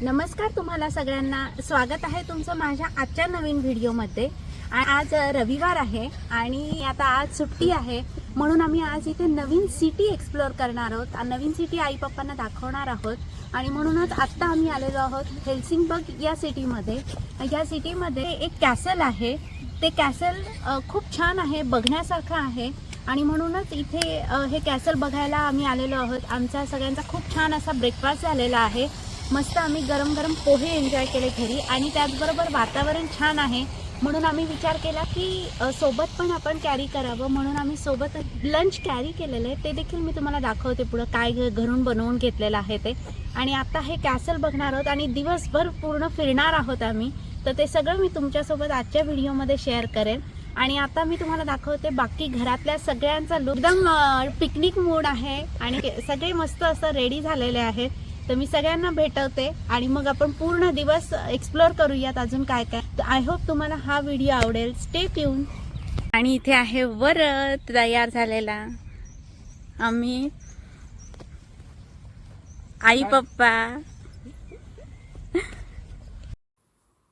नमस्कार तुम्हाला सगळ्यांना. स्वागत आहे तुमचं माझ्या आजच्या नवीन व्हिडिओमध्ये. आज रविवार आहे आणि आता आज सुट्टी आहे. म्हणून आम्ही आज इथे नवीन सिटी एक्सप्लोअर करणार आहोत. नवीन सिटी आई पप्पांना दाखवणार आहोत. आणि म्हणूनच आत्ता आम्ही आलेलो आहोत हेल्सिंगबर्ग या सिटीमध्ये. या सिटीमध्ये एक कॅसल आहे. ते कॅसल खूप छान आहे बघण्यासारखं आहे. आणि म्हणूनच इथे हे कॅसल बघायला आम्ही आलेलो आहोत. आमचा सगळ्यांचा खूप छान असा ब्रेकफास्ट झालेला आहे. मस्त आम्ही गरम गरम पोहे एन्जॉय केले घरी. आणि त्याचबरोबर वातावरण छान आहे. म्हणून आम्ही विचार केला की सोबत पण आपण कॅरी करावं. म्हणून आम्ही सोबत लंच कॅरी केलेलं आहे. ते देखील मी तुम्हाला दाखवते पुढं. काय घरून बनवून घेतलेलं आहे ते. आणि आता हे कॅसल बघणार आहोत आणि दिवसभर पूर्ण फिरणार आहोत आम्ही. तर ते सगळं मी तुमच्यासोबत आजच्या व्हिडिओमध्ये शेअर करेन. आणि आता मी तुम्हाला दाखवते बाकी घरातल्या सगळ्यांचा look. एकदम पिकनिक मूड आहे. आणि सगळे मस्त असं रेडी झालेले आहेत. तर मी सगळ्यांना भेटवते आणि मग आपण पूर्ण दिवस एक्सप्लोअर करूयात अजून काय काय. आय होप तुम्हाला हा व्हिडिओ आवडेल. स्टे ट्यून आणि इथे आहे वरत तयार झालेला. आम्ही आई पप्पा.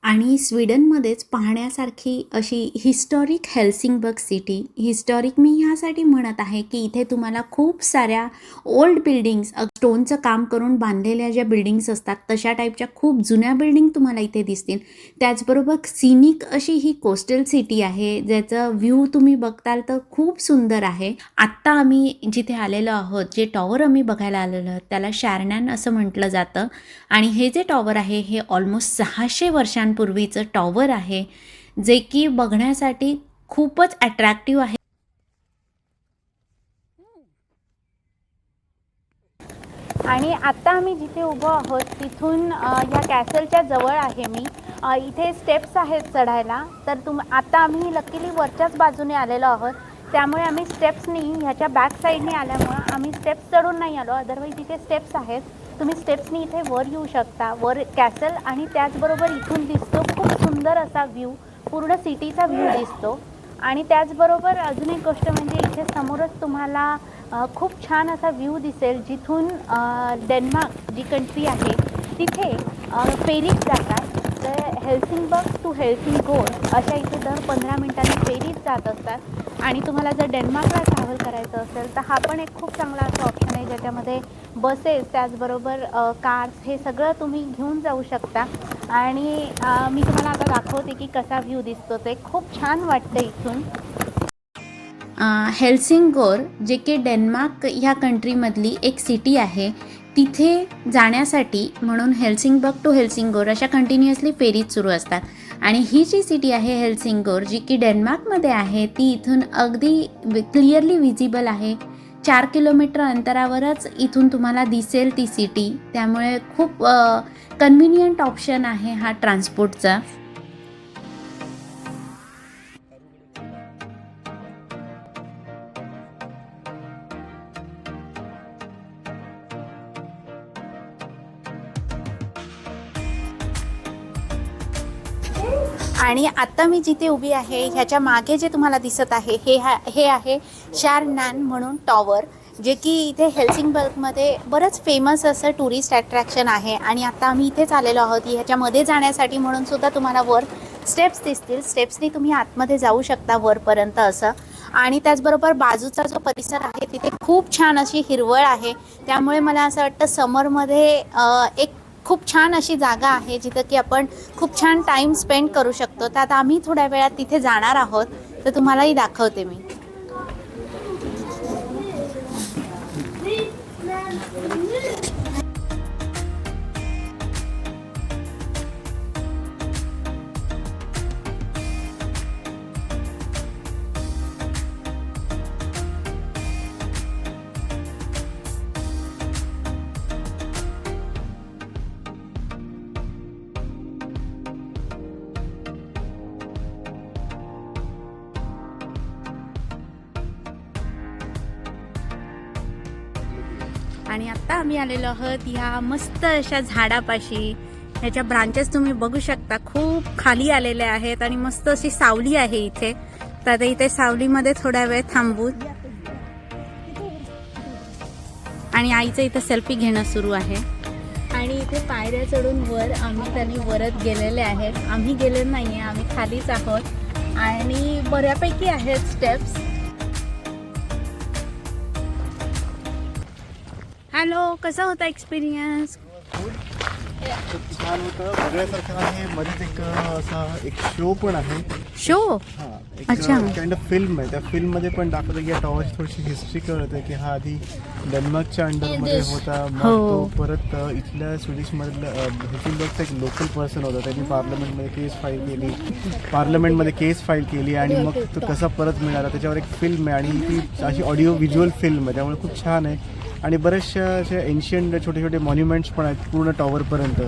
आणि स्वीडनमध्येच पाहण्यासारखी अशी हिस्टॉरिक हेल्सिंगबर्ग सिटी हिस्टॉरिक मी ह्यासाठी म्हणत आहे की इथे तुम्हाला खूप साऱ्या ओल्ड बिल्डिंग्स स्टोनचं काम करून बांधलेल्या ज्या बिल्डिंग्स असतात तशा टाईपच्या खूप जुन्या बिल्डिंग तुम्हाला इथे दिसतील. त्याचबरोबर सिनिक अशी ही कोस्टल सिटी आहे ज्याचं व्ह्यू तुम्ही बघताल तर खूप सुंदर आहे. आत्ता आम्ही जिथे आलेलो आहोत जे टॉवर आम्ही बघायला आलेलो आहोत त्याला शारनॅन असं म्हटलं जातं. आणि हे जे टॉवर आहे हे ऑलमोस्ट सहाशे वर्षांपूर्वीचं टॉवर आहे जे की बघण्यासाठी खूपच अट्रॅक्टिव्ह आहे. आणि आत्ता आम्ही जिथे उभं आहोत तिथून या कॅसलच्या जवळ आहे मी. इथे स्टेप्स आहेत चढायला. तर तुम आत्ता आम्ही लकीली वरच्याच बाजूने आलेलो आहोत. त्यामुळे आम्ही स्टेप्सनी ह्याच्या बॅक साईडने आल्यामुळं आम्ही स्टेप्स चढून नाही आलो. अदरवाईज तिथे स्टेप्स आहेत. तुम्ही स्टेप्सनी इथे वर येऊ शकता. वर कॅसल आणि त्याचबरोबर इथून दिसतो खूप सुंदर असा व्ह्यू पूर्ण सिटीचा व्ह्यू दिसतो. आणि त्याचबरोबर अजून एक गोष्ट म्हणजे इथे समोरच तुम्हाला खूप छान असा व्ह्यू दिसेल. जिथून डेन्मार्क जी कंट्री आहे तिथे फेरीत जातात. तर हेल्सिंगबर्ग टू हेल्सिंगोर अशा इथे दर पंधरा मिनिटांनी फेरीत जात असतात. आणि तुम्हाला जर डेन्मार्कला ट्रॅव्हल करायचं असेल तर हा पण एक खूप चांगला असा ऑप्शन आहे ज्याच्यामध्ये बसेस त्याचबरोबर कार्स हे सगळं तुम्ही घेऊन जाऊ शकता. आणि मी तुम्हाला आता दाखवते की कसा व्ह्यू दिसतो. ते खूप छान वाटतं इथून. हेल्सिंगोर जे की डेन्मार्क ह्या कंट्रीमधली एक सिटी आहे. तिथे जाण्यासाठी म्हणून हेल्सिंगबर्ग टू हेल्सिंगोर अशा कंटिन्युअसली फेरीज सुरू असतात. आणि ही जी सिटी आहे हेल्सिंगोर जी की डेन्मार्कमध्ये आहे ती इथून अगदी क्लिअरली विजिबल आहे. चार किलोमीटर अंतरावरच इथून तुम्हाला दिसेल ती सिटी त्यामुळे खूप कन्व्हिनियंट ऑप्शन आहे हा ट्रान्सपोर्टचा आणि आता मी जिथे उभी आहे ह्याच्या मागे जे तुम्हाला दिसत आहे हे हा हे आहे शार नॅन म्हणून टॉवर जे की इथे हेल्सिंग बल्कमध्ये बरंच फेमस असं टुरिस्ट अट्रॅक्शन आहे. आणि आता आम्ही इथेच आलेलो आहोत ह्याच्यामध्ये जाण्यासाठी म्हणून सुद्धा तुम्हाला वर स्टेप्स दिसतील. स्टेप्सनी तुम्ही आतमध्ये जाऊ शकता वरपर्यंत असं. आणि त्याचबरोबर बाजूचा जो परिसर आहे तिथे खूप छान अशी हिरवळ आहे. त्यामुळे मला असं वाटतं समरमध्ये एक खूप छान अशी जागा आहे जिथं की आपण खूप छान टाईम स्पेंड करू शकतो. तर आता आम्ही थोड्या वेळात तिथे जाणार आहोत. तर तुम्हालाही दाखवते मी. आणि आत्ता आम्ही आलेलो आहोत ह्या मस्त अशा झाडापाशी. ह्याच्या ब्रांचेस तुम्ही बघू शकता. खूप खाली आलेल्या आहेत आणि मस्त अशी सावली आहे इथे. तर आता इथे सावलीमध्ये थोडा वेळ थांबू. आणि आईचं इथं सेल्फी घेणं सुरू आहे. आणि इथे पायऱ्या चढून वर आम्ही त्यांनी वरत गेलेले आहेत. आम्ही गेले नाही आम्ही खालीच आहोत. आणि बऱ्यापैकी आहेत स्टेप्स हॅलो कसा होता एक्सपिरियन्स खूप छान होतं. बघण्यासारखं आहे मध्येच एक असा एक शो पण आहे. शो हा अच्छा. काइंड ऑफ फिल्म आहे. त्या फिल्ममध्ये पण दाखवतं की या टॉवरची थोडीशी हिस्ट्री कळते की हा आधी डेन्मार्कच्या अंडरमध्ये होता. मग हो. तो परत अं, इथल्या स्वीडिशमधलं हेसिलबर्गचा एक लोकल पर्सन होता. त्यांनी पार्लमेंटमध्ये केस फाईल केली. पार्लमेंटमध्ये केस फाईल केली आणि मग तो कसा परत मिळाला. त्याच्यावर एक फिल्म आहे आणि ती अशी ऑडिओ व्हिज्युअल फिल्म आहे. त्यामुळे खूप छान आहे. आणि बऱ्याचशा अशा एन्शियंट छोटे छोटे मॉन्युमेंट्स पण आहेत पूर्ण टॉवरपर्यंत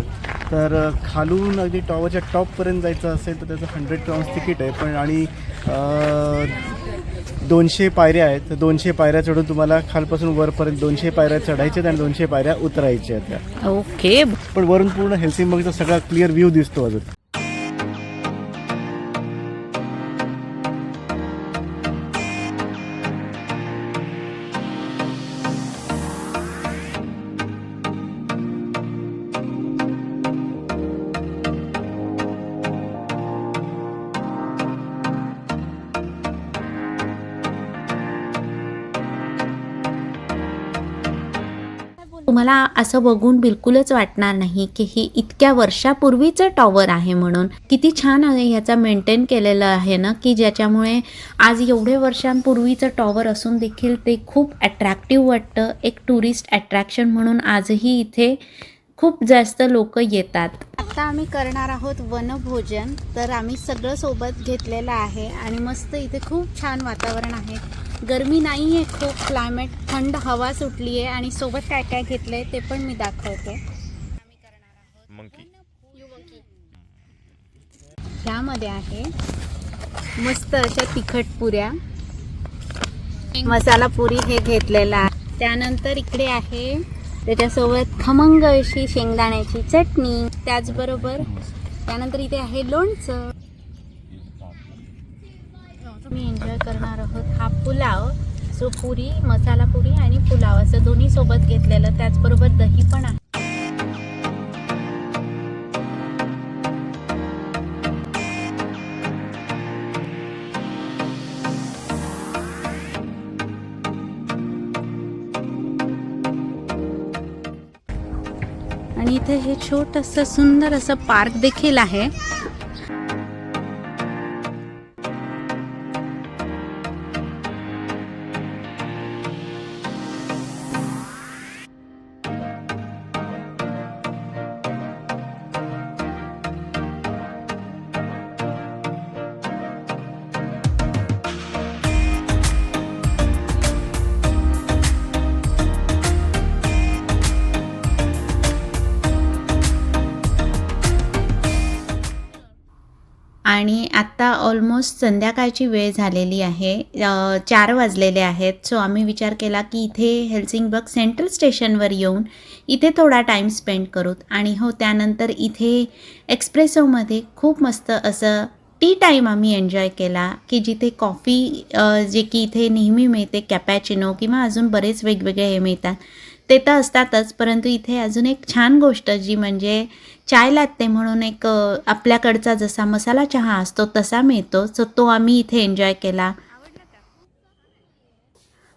तर खालून अगदी टॉवरच्या टॉपपर्यंत जायचं असेल तर त्याचं हंड्रेड क्राउन्स तिकीट आहे. पण आणि दोनशे पायऱ्या आहेत. तर दोनशे पायऱ्या चढून तुम्हाला खालपासून वरपर्यंत दोनशे पायऱ्या चढायच्या आणि दोनशे पायऱ्या उतरायच्या आहेत त्या. ओके. पण वरून पूर्ण हेल्सिंबर्गचा सगळा क्लिअर व्ह्यू दिसतो अजून. तुम्हाला असं बघून बिलकुलच वाटणार नाही की ही इतक्या वर्षापूर्वीचं टॉवर आहे म्हणून. किती छान आहे ह्याचा मेंटेन केलेलं आहे ना की ज्याच्यामुळे आज एवढे वर्षांपूर्वीचं टॉवर असून देखील ते खूप अट्रॅक्टिव्ह वाटतं एक टुरिस्ट अट्रॅक्शन म्हणून आजही इथे खूप जास्त लोक येतात. आता आम्ही करणार आहोत वनभोजन तर आम्ही सगळं सोबत घेतलेलं आहे आणि मस्त इथे खूप छान वातावरण आहे. गरमी नाही आहे खूप क्लायमेट थंड हवा सुटली आहे आणि सोबत काय काय घेतलं आहे ते पण मी दाखवते. ह्यामध्ये आहे मस्त अशा तिखट पुऱ्या. मसाला पुरी हे घेतलेलं आहे. त्यानंतर इकडे आहे त्याच्यासोबत खमंग अशी शेंगदाण्याची चटणी. त्याचबरोबर त्यानंतर इथे आहे लोणचं. मी एन्जॉय करणार आहोत हा पुलाव सो पुरी मसाला पुरी आणि पुलाव असं दोन्ही सोबत घेतलेलं त्याचबरोबर दही पण आहे. आणि इथे हे छोटंसं सुंदर असं पार्क देखील आहे. आत्ता ऑलमोस्ट संध्याकाळची वेळ झालेली आहे. चार वाजलेले आहेत. सो आम्ही विचार केला की इथे हेल्सिंगबर्ग सेंट्रल स्टेशनवर येऊन इथे थोडा टाईम स्पेंड करूत आणि हो त्यानंतर इथे एक्सप्रेसोमध्ये खूप मस्त असं टी टाईम आम्ही एन्जॉय केला की जिथे कॉफी जे की इथे नेहमी मिळते कॅपॅचिनो किंवा अजून बरेच वेगवेगळे हे मिळतात ते तर असतातच परंतु इथे अजून एक छान गोष्ट जी म्हणजे चाय लात्ते म्हणून एक आपल्याकडचा जसा मसाला चहा असतो तसा मिळतो. सो तो आम्ही इथे एन्जॉय केला.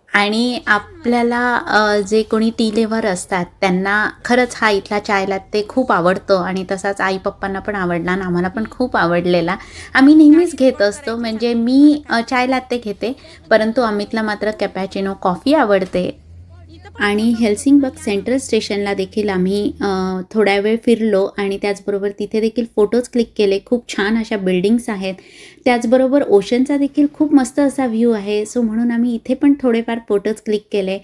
आणि आपल्याला जे कोणी टी लेवर असतात त्यांना खरंच हा इथला चाय लात्ते खूप आवडतो. आणि तसाच आई पप्पांना पण आवडला आणि आम्हाला पण खूप आवडलेला. आम्ही नेहमीच घेत असतो म्हणजे मी चाय लात्ते घेते. परंतु अमितला मात्र कॅपॅचिनो कॉफी आवडते. आणि हेल्सिंगबर्ग सेंट्रल स्टेशनला देखील आम्ही थोड्या वेळ फिरलो आणि त्याचबरोबर तिथे देखील फोटोज क्लिक केले. खूप छान अशा बिल्डिंग्स आहेत. त्याचबरोबर ओशनचा देखील खूप मस्त असा व्ह्यू आहे. सो म्हणून आम्ही इथे पण थोडेफार फोटोज क्लिक केले.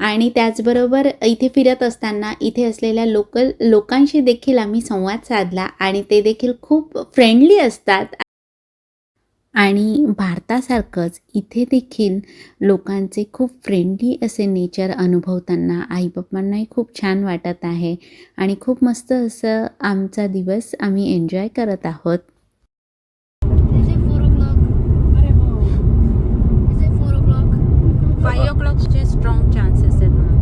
आणि त्याचबरोबर इथे फिरत असताना इथे असलेल्या लोकल लोकांशी देखील आम्ही संवाद साधला आणि ते देखील खूप फ्रेंडली असतात. आणि भारतासारखंच इथे देखील लोकांचे खूप फ्रेंडली असे नेचर अनुभवताना आईबापांनाही खूप छान वाटत आहे. आणि खूप मस्त असं आमचा दिवस आम्ही एन्जॉय करत आहोत? फाईव्ह ओ क्लॉकचे स्ट्रॉंग चान्सेस आहेत म्हणून.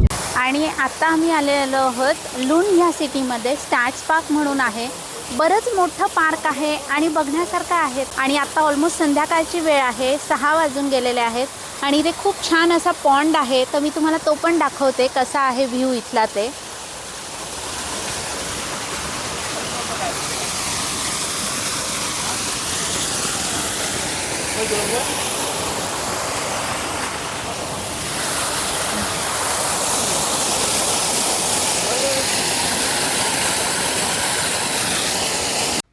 Oh. आणि आता आम्ही आलेलो आहोत लुण ह्या सिटीमध्ये स्टॅट्स पार्क म्हणून आहे. बरंच मोठं पार्क आहे आणि बघण्यासारखं आहे. आणि आता ऑलमोस्ट संध्याकाळची वेळ आहे. सहा वाजून गेलेले आहेत. आणि इथे खूप छान असा पॉन्ड आहे. तर मी तुम्हाला तो पण दाखवते कसा आहे व्ह्यू इथला ते.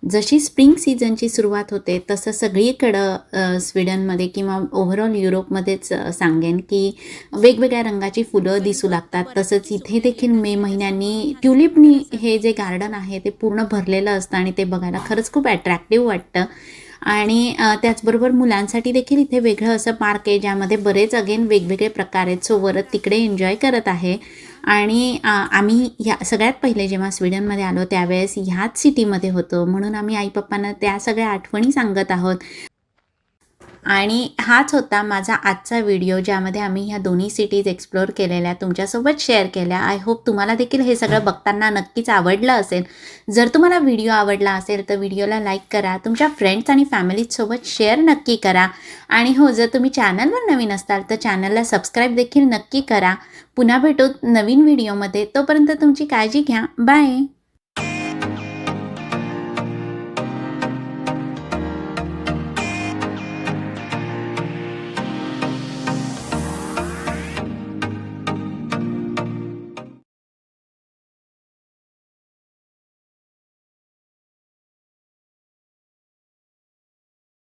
जशी स्प्रिंग सीझनची सुरुवात होते तसं सगळीकडं स्वीडनमध्ये किंवा ओव्हरऑल युरोपमध्येच सांगेन की वेगवेगळ्या रंगाची फुलं दिसू लागतात. तसंच इथे देखील मे महिन्यांनी ट्युलिपनी हे जे गार्डन आहे ते पूर्ण भरलेलं असतं आणि ते बघायला खरंच खूप अट्रॅक्टिव्ह वाटतं. आणि त्याचबरोबर मुलांसाठी देखील इथे वेगळं असं पार्क आहे ज्यामध्ये बरेच अगेन वेगवेगळे प्रकार आहेत सो वरत तिकडे एन्जॉय करत आहे. आणि आम्ही ह्या सगळ्यात पहिले जेव्हा स्वीडनमध्ये आलो त्यावेळेस ह्याच सिटीमध्ये होतो. म्हणून आम्ही आई पप्पांना त्या सगळ्या आठवणी सांगत आहोत. आणि हाच होता माझा आजचा व्हिडिओ ज्यामध्ये आम्ही ह्या दोन्ही सिटीज एक्सप्लोअर केलेल्या तुमच्यासोबत शेअर केल्या. आय होप तुम्हाला देखील हे सगळं बघताना नक्कीच आवडलं असेल. जर तुम्हाला व्हिडिओ आवडला असेल तर व्हिडिओला लाईक करा. तुमच्या फ्रेंड्स आणि फॅमिलीजसोबत शेअर नक्की करा. आणि हो जर तुम्ही चॅनलवर नवीन असताल तर चॅनलला सबस्क्राईब देखील नक्की करा. पुन्हा भेटू नवीन व्हिडिओमध्ये तोपर्यंत तुमची काळजी घ्या. बाय